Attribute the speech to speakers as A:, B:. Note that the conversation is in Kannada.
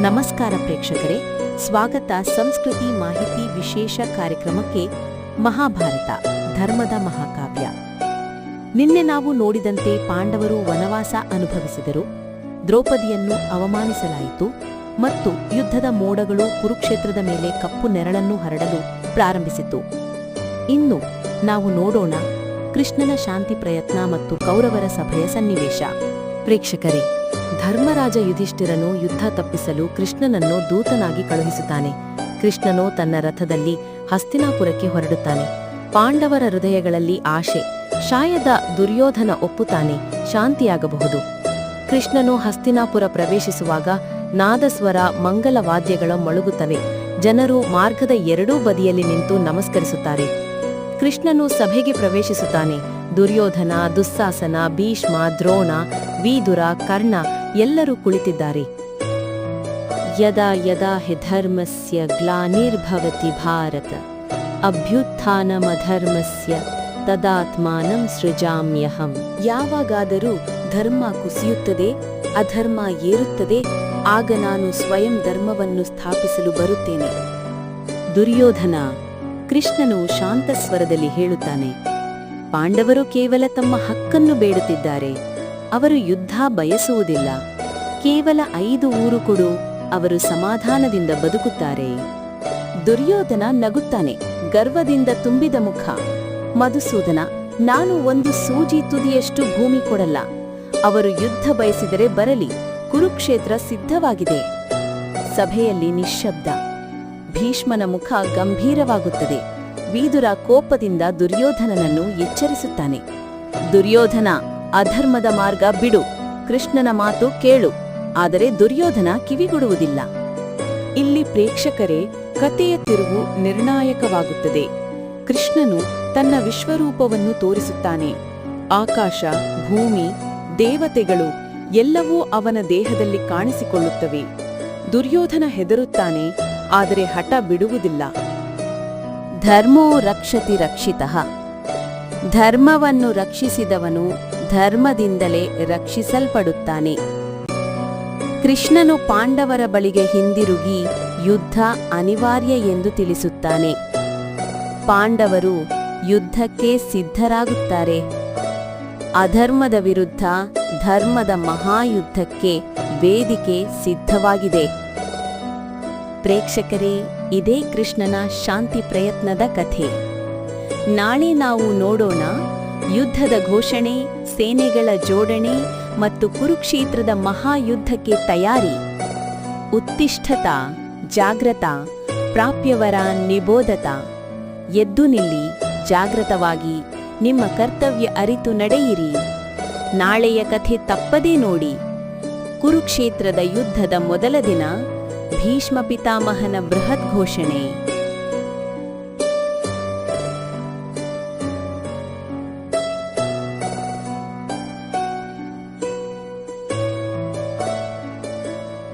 A: ನಮಸ್ಕಾರ ಪ್ರೇಕ್ಷಕರೇ, ಸ್ವಾಗತ ಸಂಸ್ಕೃತಿ ಮಾಹಿತಿ ವಿಶೇಷ ಕಾರ್ಯಕ್ರಮಕ್ಕೆ ಮಹಾಭಾರತ, ಧರ್ಮದ ಮಹಾಕಾವ್ಯ. ನಿನ್ನೆ ನಾವು ನೋಡಿದಂತೆ ಪಾಂಡವರು ವನವಾಸ ಅನುಭವಿಸಿದರು. ದ್ರೌಪದಿಯನ್ನು ಅವಮಾನಿಸಲಾಯಿತು ಮತ್ತು ಯುದ್ಧದ ಮೋಡಗಳು ಕುರುಕ್ಷೇತ್ರದ ಮೇಲೆ ಕಪ್ಪು ನೆರಳನ್ನು ಹರಡಲು ಪ್ರಾರಂಭಿಸಿತು. ಇನ್ನು ನಾವು ನೋಡೋಣ ಕೃಷ್ಣನ ಶಾಂತಿ ಪ್ರಯತ್ನ ಮತ್ತು ಕೌರವರ ಸಭೆಯ ಸನ್ನಿವೇಶ. ಪ್ರೇಕ್ಷಕರೇ ಧರ್ಮರಾಜ ಯುಧಿಷ್ಠಿರನು ಯುದ್ಧ ತಪ್ಪಿಸಲು ಕೃಷ್ಣನನ್ನು ದೂತನಾಗಿ ಕಳುಹಿಸುತ್ತಾನೆ. ಕೃಷ್ಣನು ತನ್ನ ರಥದಲ್ಲಿ ಹಸ್ತಿನಾಪುರಕ್ಕೆ ಹೊರಡುತ್ತಾನೆ. ಪಾಂಡವರ ಹೃದಯಗಳಲ್ಲಿ ಆಶೆ, ಶಾಯದ ದುರ್ಯೋಧನ ಒಪ್ಪುತ್ತಾನೆ, ಶಾಂತಿಯಾಗಬಹುದು. ಕೃಷ್ಣನು ಹಸ್ತಿನಾಪುರ ಪ್ರವೇಶಿಸುವಾಗ ನಾದಸ್ವರ ಮಂಗಲ ವಾದ್ಯಗಳ ಮೊಳಗುತ್ತವೆ. ಜನರು ಮಾರ್ಗದ ಎರಡೂ ಬದಿಯಲ್ಲಿ ನಿಂತು ನಮಸ್ಕರಿಸುತ್ತಾರೆ. ಕೃಷ್ಣನು ಸಭೆಗೆ ಪ್ರವೇಶಿಸುತ್ತಾನೆ. ದುರ್ಯೋಧನ, ದುಸ್ಸಾಸನ, ಭೀಷ್ಮ, ದ್ರೋಣ, ವೀದುರ, ಕರ್ಣ ಎಲ್ಲರೂ ಕುಳಿತಿದ್ದಾರೆ. ಯದಾ ಯದಾ ಹಿ ಧರ್ಮಸ್ಯ ಗ್ಲಾನಿರ್ಭವತಿ ಭಾರತ ಅಭ್ಯುತ್ಥಾನಮಧರ್ಮಸ್ಯ ತದಾತ್ಮಾನಂ ಸೃಜಾಮ್ಯಹಂ. ಯಾವಾಗಾದರೂ ಧರ್ಮ ಕುಸಿಯುತ್ತದೆ, ಅಧರ್ಮ ಏರುತ್ತದೆ, ಆಗ ನಾನು ಸ್ವಯಂ ಧರ್ಮವನ್ನು ಸ್ಥಾಪಿಸಲು ಬರುತ್ತೇನೆ. ದುರ್ಯೋಧನ ಕೃಷ್ಣನು ಶಾಂತ ಸ್ವರದಲ್ಲಿ ಹೇಳುತ್ತಾನೆ. ಪಾಂಡವರು ಕೇವಲ ತಮ್ಮ ಹಕ್ಕನ್ನು ಬೇಡುತ್ತಿದ್ದಾರೆ. ಅವರು ಯುದ್ಧ ಬಯಸುವುದಿಲ್ಲ. ಕೇವಲ ಐದು ಊರು ಕೊಡು, ಅವರು ಸಮಾಧಾನದಿಂದ ಬದುಕುತ್ತಾರೆ. ದುರ್ಯೋಧನ ನಗುತ್ತಾನೆ, ಗರ್ವದಿಂದ ತುಂಬಿದ ಮುಖ. ಮಧುಸೂದನ, ನಾನು ಒಂದು ಸೂಜಿ ತುದಿಯಷ್ಟು ಭೂಮಿ ಕೊಡಲ್ಲ. ಅವರು ಯುದ್ಧ ಬಯಸಿದರೆ ಬರಲಿ, ಕುರುಕ್ಷೇತ್ರ ಸಿದ್ಧವಾಗಿದೆ. ಸಭೆಯಲ್ಲಿ ನಿಶ್ಶಬ್ದ. ಭೀಷ್ಮನ ಮುಖ ಗಂಭೀರವಾಗುತ್ತದೆ. ವೀದುರ ಕೋಪದಿಂದ ದುರ್ಯೋಧನನನ್ನು ಎಚ್ಚರಿಸುತ್ತಾನೆ. ದುರ್ಯೋಧನ, ಅಧರ್ಮದ ಮಾರ್ಗ ಬಿಡು, ಕೃಷ್ಣನ ಮಾತು ಕೇಳು, ಆದರೆ ದುರ್ಯೋಧನ ಕಿವಿಗೊಡುವುದಿಲ್ಲ. ಇಲ್ಲಿ ಪ್ರೇಕ್ಷಕರೇ, ಕಥೆಯ ತಿರುವು ನಿರ್ಣಾಯಕವಾಗುತ್ತದೆ. ಕೃಷ್ಣನು ತನ್ನ ವಿಶ್ವರೂಪವನ್ನು ತೋರಿಸುತ್ತಾನೆ. ಆಕಾಶ, ಭೂಮಿ, ದೇವತೆಗಳು ಎಲ್ಲವೂ ಅವನ ದೇಹದಲ್ಲಿ ಕಾಣಿಸಿಕೊಳ್ಳುತ್ತವೆ. ದುರ್ಯೋಧನ ಹೆದರುತ್ತಾನೆ, ಆದರೆ ಹಠ ಬಿಡುವುದಿಲ್ಲ. ಧರ್ಮೋ ರಕ್ಷತಿ ರಕ್ಷಿತಃ. ಧರ್ಮವನ್ನು ರಕ್ಷಿಸಿದವನು ಧರ್ಮದಿಂದಲೇ ರಕ್ಷಿಸಲ್ಪಡುತ್ತಾನೆ. ಕೃಷ್ಣನು ಪಾಂಡವರ ಬಳಿಗೆ ಹಿಂದಿರುಗಿ ಯುದ್ಧ ಅನಿವಾರ್ಯ ಎಂದು ತಿಳಿಸುತ್ತಾನೆ. ಪಾಂಡವರು ಯುದ್ಧಕ್ಕೆ ಸಿದ್ಧರಾಗುತ್ತಾರೆ. ಅಧರ್ಮದ ವಿರುದ್ಧ ಧರ್ಮದ ಮಹಾಯುದ್ಧಕ್ಕೆ ವೇದಿಕೆ ಸಿದ್ಧವಾಗಿದೆ. ಪ್ರೇಕ್ಷಕರೇ ಇದೇ ಕೃಷ್ಣನ ಶಾಂತಿ ಪ್ರಯತ್ನದ ಕಥೆ. ನಾಳೆ ನಾವು ನೋಡೋಣ ಯುದ್ಧದ ಘೋಷಣೆ, ಸೇನೆಗಳ ಜೋಡಣೆ ಮತ್ತು ಕುರುಕ್ಷೇತ್ರದ ಮಹಾಯುದ್ಧಕ್ಕೆ ತಯಾರಿ. ಉತ್ತಿಷ್ಠತ, ಜಾಗ್ರತ, ಪ್ರಾಪ್ಯವರ ನಿಬೋಧತ. ಎದ್ದು ನಿಲ್ಲಿ ಜಾಗೃತವಾಗಿ ನಿಮ್ಮ ಕರ್ತವ್ಯ ಅರಿತು ನಡೆಯಿರಿ. ನಾಳೆಯ ಕಥೆ ತಪ್ಪದೇ ನೋಡಿ, ಕುರುಕ್ಷೇತ್ರದ ಯುದ್ಧದ ಮೊದಲ ದಿನ ಭೀಷ್ಮ ಪಿತಾಮಹನ ಬೃಹತ್ ಘೋಷಣೆ